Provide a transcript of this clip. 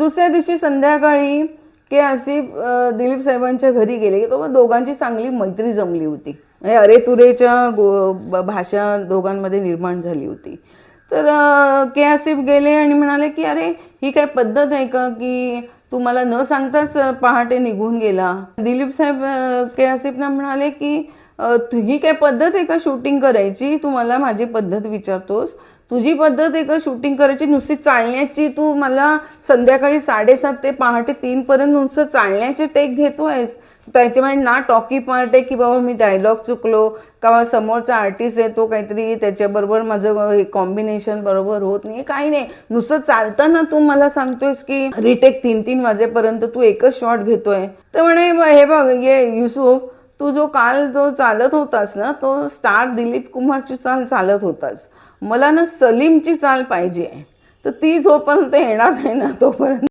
दुसऱ्या दिवशी संध्याकाळी के आसिफ दिलीप साहेबांच्या घरी गेले. तो दोघांची चांगली मैत्री जमली होती. म्हणजे अरे तुरेच्या गो भाषा दोघांमध्ये निर्माण झाली होती. तर के आसिफ गेले आणि म्हणाले की अरे ही काय पद्धत आहे का की तू मला न सांगताच पहाटे निघून गेला? दिलीप साहेब के आसिफना म्हणाले की तुझी काय पद्धत आहे का शूटिंग करायची? तू मला माझी पद्धत विचारतोस. तुझी पद्धत आहे का शूटिंग करायची? नुसती चालण्याची तू मला संध्याकाळी साडेसात ते पहाटे तीनपर्यंत नुसतं चालण्याचे टेक घेतोयस. त्याच्यामुळे ना टॉकी पार्ट आहे की बाबा मी डायलॉग चुकलो का समोरचा आर्टिस्ट आहे तो काहीतरी त्याच्याबरोबर माझं कॉम्बिनेशन बरोबर होत नाही काही नाही. नुसतं चालताना तू मला सांगतोयस की रिटेक तीन तीन वाजेपर्यंत तू एकच शॉट घेतोय. तर म्हणे हे बघ ये युसुफ तू जो काल जो चालत होतास ना तो स्टार दिलीप कुमारची चाल चालत होतास. मला ना सलीमची चाल पाहिजे. आहे तर ती जोपर्यंत येणार नाही ना तोपर्यंत